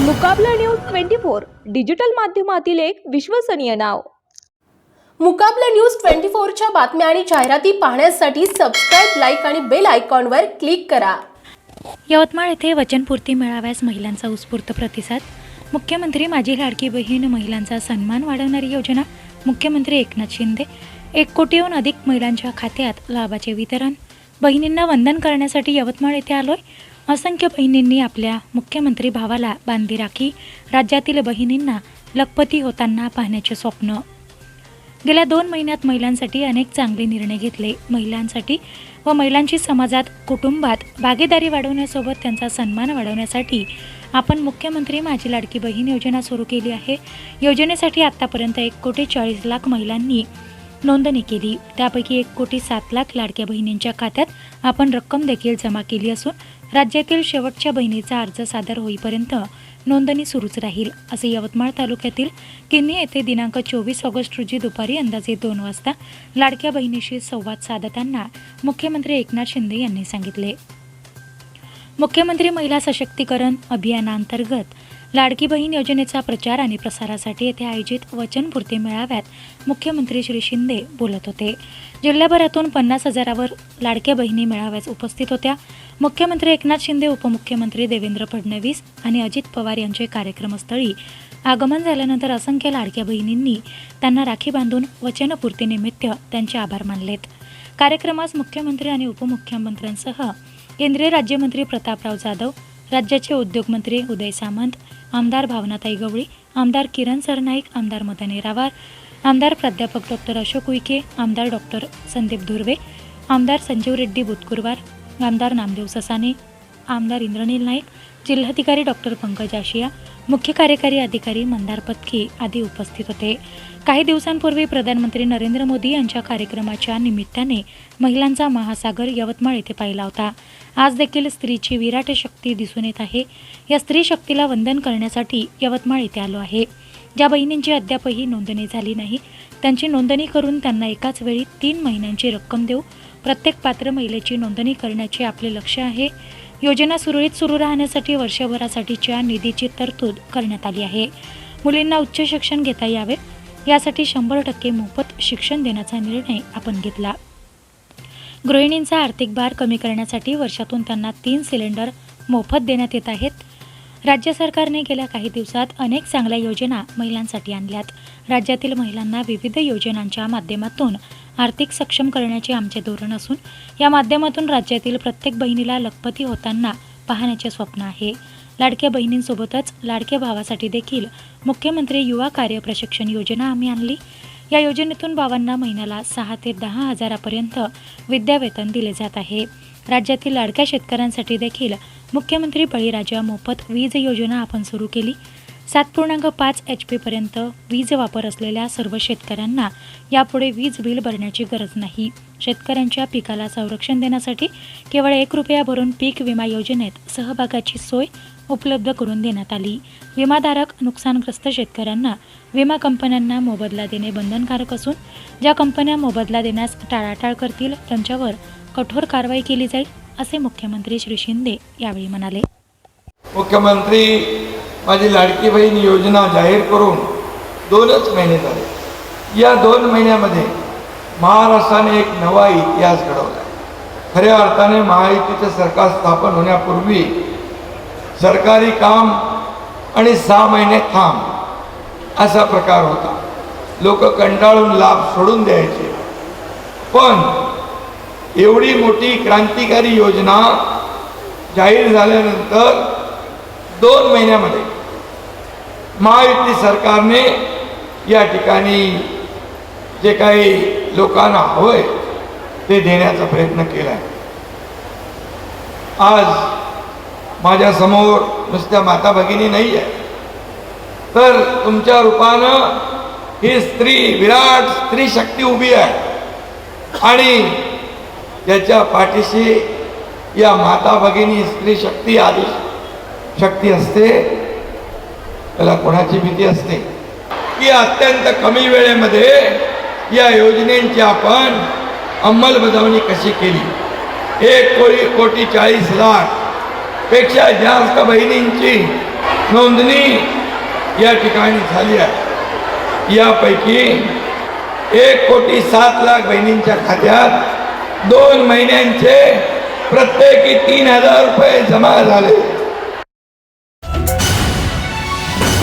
Mukabla news twenty four digital माध्यमातील एक विश्वसनीय नाव. मुकाबला न्यूज ट्वेंटी फोरच्या बातम्या आणि जाहिराती पाहण्यासाठी सबस्क्राईब लाईक आणि बेल आयकॉनवर क्लिक करा. यवतमाळ येथे वचनपूर्ती मेळाव्यास महिलांचा उत्स्फूर्त प्रतिसाद. मुख्यमंत्री माझी लाडकी बहीण महिलांचा सन्मान वाढवणारी योजना. मुख्यमंत्री एकनाथ शिंदे एक कोटीहून अधिक महिलांच्या खात्यात लाभाचे वितरण. बहिणींना वंदन करण्यासाठी यवतमाळ येथे आलोय. असंख्य बहिणींनी आपल्या मुख्यमंत्री भावाला बांधी राखी राज्यातील बहिणींना लखपती होताना पाहण्याचे स्वप्न. गेल्या दोन महिन्यात महिलांसाठी अनेक चांगले निर्णय घेतले. महिलांसाठी व महिलांची समाजात कुटुंबात भागीदारी वाढवण्यासोबत त्यांचा सन्मान वाढवण्यासाठी आपण मुख्यमंत्री माझी लाडकी बहीण योजना सुरू केली आहे. योजनेसाठी आत्तापर्यंत एक कोटी चाळीस लाख महिलांनी नोंदणी केली त्यापैकी एक कोटी सात लाख लाडक्या बहिणींच्या खात्यात आपण रक्कम देखील जमा केली असून राज्यातील शेवटच्या बहिणीचा अर्ज सादर होईपर्यंत नोंदणी सुरूच राहील असे यवतमाळ तालुक्यातील किन्ही येथे दिनांक चोवीस ऑगस्ट रोजी दुपारी अंदाजे दोन वाजता लाडक्या बहिणीशी संवाद साधताना मुख्यमंत्री एकनाथ शिंदे यांनी सांगितले. मुख्यमंत्री महिला सशक्तीकरण अभियानांतर्गत लाडकी बहीण योजनेचा प्रचार आणि प्रसारासाठी येथे आयोजित वचनपूर्ती मेळाव्यात मुख्यमंत्री श्री शिंदे बोलत होते. जिल्ह्याभरातून पन्नास हजारावर लाडक्या बहिणी मेळाव्यास उपस्थित होत्या. मुख्यमंत्री एकनाथ शिंदे उपमुख्यमंत्री देवेंद्र फडणवीस आणि अजित पवार यांचे कार्यक्रमस्थळी आगमन झाल्यानंतर असंख्य लाडक्या बहिणींनी त्यांना राखी बांधून वचनपूर्तीनिमित्त त्यांचे आभार मानलेत. कार्यक्रमास मुख्यमंत्री आणि उपमुख्यमंत्र्यांसह केंद्रीय राज्यमंत्री प्रतापराव जाधव राज्याचे उद्योगमंत्री उदय सामंत आमदार भावनाताई गवळी आमदार किरण सरनाईक आमदार मदन येरावार आमदार प्राध्यापक डॉक्टर अशोक उईके आमदार डॉक्टर संदीप धुर्वे आमदार संजीव रेड्डी बुतकुरवार आमदार नामदेव ससाने आमदार इंद्रनील नाईक जिल्हाधिकारी डॉक्टर पंकज आशिया मुख्य कार्यकारी अधिकारी मंदार पत्की आदी उपस्थित होते. काही दिवसांपूर्वी प्रधानमंत्री नरेंद्र मोदी यांच्या कार्यक्रमाच्या निमित्ताने महिलांचा महासागर यवतमाळ येथे पाहिला होता. आज देखील स्त्रीची विराट शक्ती दिसून येत आहे. या स्त्री शक्तीला वंदन करण्यासाठी यवतमाळ येथे आलो आहे. ज्या बहिणींची अद्यापही नोंदणी झाली नाही त्यांची नोंदणी करून त्यांना एकाच वेळी तीन महिन्यांची रक्कम देऊ प्रत्येक पात्र महिलेची नोंदणी करण्याचे आपले लक्ष आहे. योजना सुरळीत सुरू राहण्यासाठी वर्षभरासाठीच्या निधीची तरतूद करण्यात आली आहे. मुलींना उच्च शिक्षण घेता यावे यासाठी शंभर टक्के मोफत शिक्षण देण्याचा निर्णय आपण घेतला. गृहिणींचा आर्थिक भार कमी करण्यासाठी वर्षातून त्यांना तीन सिलेंडर मोफत देण्यात येत आहेत. राज्य सरकारने गेल्या काही दिवसात अनेक चांगल्या योजना महिलांसाठी आणल्यात. राज्यातील महिलांना विविध योजनांच्या माध्यमातून आर्थिक सक्षम करण्याचे आमचे धोरण असून या माध्यमातून राज्यातील प्रत्येक बहिणीला लखपती होताना पाहण्याचे स्वप्न आहे. लाडक्या बहिणींसोबतच लाडक्या भावासाठी देखील मुख्यमंत्री युवा कार्य प्रशिक्षण योजना आम्ही आणली. या योजनेतून भावांना महिन्याला सहा ते दहा हजारापर्यंत विद्यावेतन दिले जात आहे. राज्यातील लाडक्या शेतकऱ्यांसाठी देखील मुख्यमंत्री बळीराजा मोफत वीज योजना आपण सुरू केली. सात पूर्णांक पाच एच पीपर्यंत वीज वापर असलेल्या सर्व शेतकऱ्यांना यापुढे वीज बिल भरण्याची गरज नाही. शेतकऱ्यांच्या पिकाला संरक्षण देण्यासाठी केवळ एक रुपया भरून पीक विमा योजनेत सहभागाची सोय उपलब्ध करून देण्यात आली. विमाधारक नुकसानग्रस्त शेतकऱ्यांना विमा कंपन्यांना मोबदला देणे बंधनकारक असून ज्या कंपन्या मोबदला देण्यास टाळाटाळ करतील त्यांच्यावर कठोर कारवाई केली जाईल असे मुख्यमंत्री श्री शिंदे यावेळी म्हणाले. मुख्यमंत्री माझी लाडकी बहीण योजना जाहीर करून दोनच महिने झाले. या दोन महिन्यामध्ये महाराष्ट्राने एक नवा इतिहास घडवला. खऱ्या अर्थाने महायुतीचं सरकार स्थापन होण्यापूर्वी सरकारी काम आणि सहा महिने थांब असा प्रकार होता. लोक कंटाळून लाभ सोडून द्यायचे. पण एवढी मोठी क्रांतिकारी योजना जाहीर झाल्यानंतर दोन महिन्यामध्ये महायुती सरकारने या ठिकाणी जे काही लोकांना हवंय ते देण्याचा प्रयत्न केला आहे आज माझ्यासमोर नुसत्या माता भगिनी नाही आहे तर तुमच्या रूपानं ही स्त्री विराट स्त्री शक्ती उभी आहे. आणि त्याच्या पाठीशी या माता भगिनी स्त्री शक्ती आदी शक्ती असते. त्याला कोणाची भीती असते? की अत्यंत कमी वेळेमध्ये या योजनेची आपण अंमलबजावणी कशी केली? एक कोटी कोटी चाळीस लाखपेक्षा जास्त बहिणींची नोंदणी या ठिकाणी झाली आहे. यापैकी एक कोटी सात लाख बहिणींच्या खात्यात दोन महिन्यांचे प्रत्येकी तीन हजार रुपये जमा झाले.